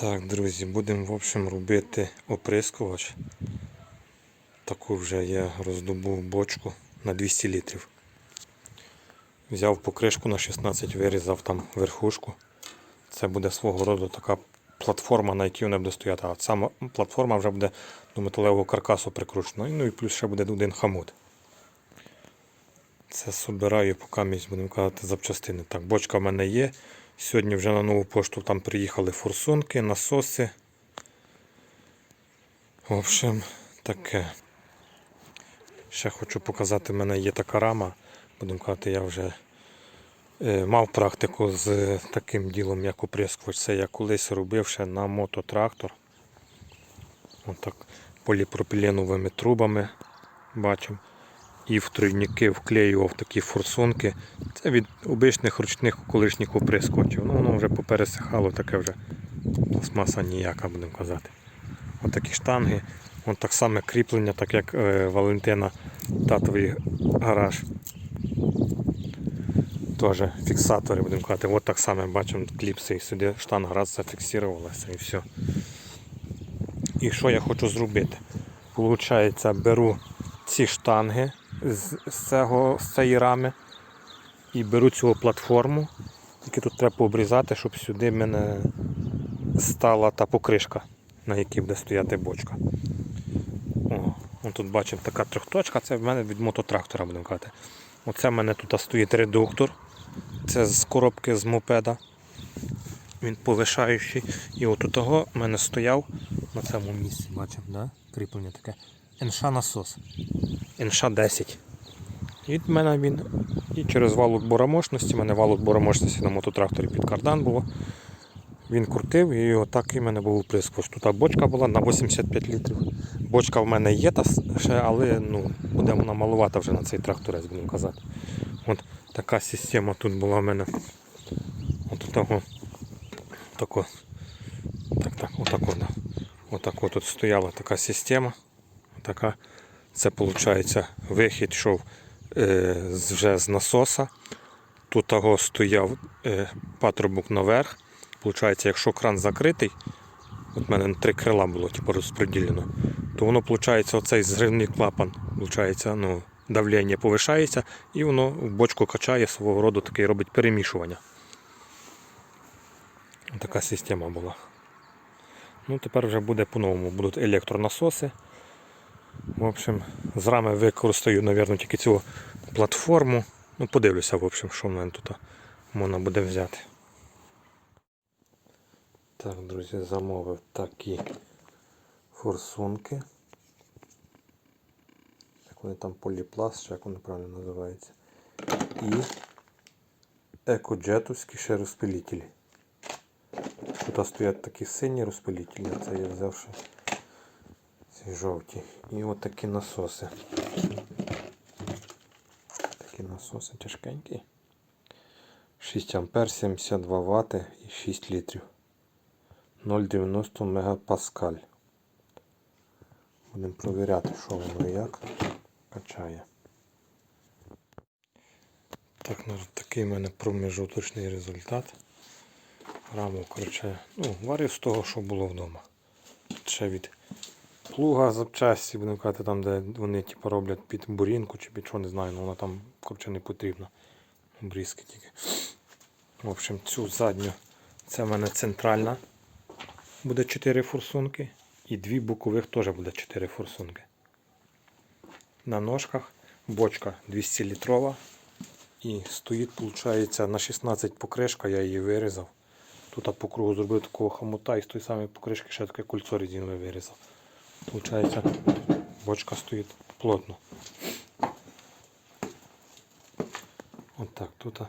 Так, друзі, будемо в общем робити оприскувач. Таку вже я роздобув бочку на 200 літрів. Взяв покришку на 16, вирізав там верхушку. Це буде свого роду така платформа, на якій вона буде стояти. А сама платформа вже буде до металевого каркасу прикручена. Ну і плюс ще буде один хамут. Це собираю, поки місць будемо казати запчастини. Так, бочка в мене є. Сьогодні вже на нову пошту там приїхали форсунки, насоси. В общем, таке. Ще хочу показати, в мене є така рама. Будемо казати, я вже е, мав практику з таким ділом, як оприскувач. Це я колись робив ще на мототрактор. Отак поліпропіленовими трубами бачимо. І в тройники вклеював такі форсунки. Це від обичних ручних колишніх оприскувачів. Ну, воно вже попересихало, таке вже пластмаса ніяка, будемо казати. Ось такі штанги. Вон так само кріплення, так як е, Валентина татовий гараж. Теж фіксатори, будемо казати. От так само бачимо кліпси. І сюди штанга раз зафіксувалася і все. І що я хочу зробити? Получається, беру ці штанги з, з, цього, з цієї рами і беру цю платформу. Тільки тут треба обрізати, щоб сюди мене стала та покришка, на якій буде стояти бочка. О, вон тут бачимо така трьохточка, це в мене від мототрактора будемо казати. Оце в мене тут стоїть редуктор. Це з коробки з мопеда. Він повишаючий. І от у того в мене стояв на цьому місці, бачимо, да? кріплення таке. НШ насос. НШ 10. І в мене він і через вал отбора мощності, в мене вал отбора на мототракторі під кардан було. Він крутив і отак і в мене був прискоч. Тут бочка була на 85 літрів. Бочка в мене є та ще, але ну, буде вона малувата вже на цей тракторець, будемо казати. От така система тут була в мене. От того. Так, так, отако, да. Отако тут стояла така система. Така. Це виходить вихід йшов е, вже з насоса. Тут того стояв е, патрубок наверх. Получається, якщо кран закритий, от в мене три крила було типу, розподілено, то воно виходить, оцей зривний клапан, виходить, ну, давлення повишається і воно в бочку качає свого роду таке робить перемішування. Така система була. Ну, тепер вже буде по-новому. Будуть електронасоси. В общем, з рами використаю, мабуть, тільки цю платформу. Ну, подивлюся, в общем, що в мене тут можна буде взяти. Так, друзі, замовив такі форсунки. Як вони там поліпласт, чи як вони правильно називаються. І екоджетовські ще розпилітелі. Тут стоять такі сині розпилітелі, це я взяв ще ці жовті. І от такі насоси. Такі насоси тяжкенькі. 6 ампер, 72 Вт і 6 літрів. 0,90 мегапаскаль. Будемо провіряти, що воно як качає. Так, ну, такий в мене промежуточний результат. Раму, коротше, ну, варив з того, що було вдома. Ще від плуга запчасті, будемо казати, там, де вони типу, роблять під бурінку чи під що, не знаю, ну вона там коротше, не потрібна. Обрізки тільки. В общем, цю задню, це в мене центральна. Буде 4 форсунки. І дві бокових теж буде 4 форсунки. На ножках бочка 200 літрова. І стоїть, виходить, на 16 покришка, я її вирізав. Тут по кругу зробив такого хомута і з тої самої покришки ще таке кольцо резинове вирізав. Получається, бочка стоїть плотно. От так, тут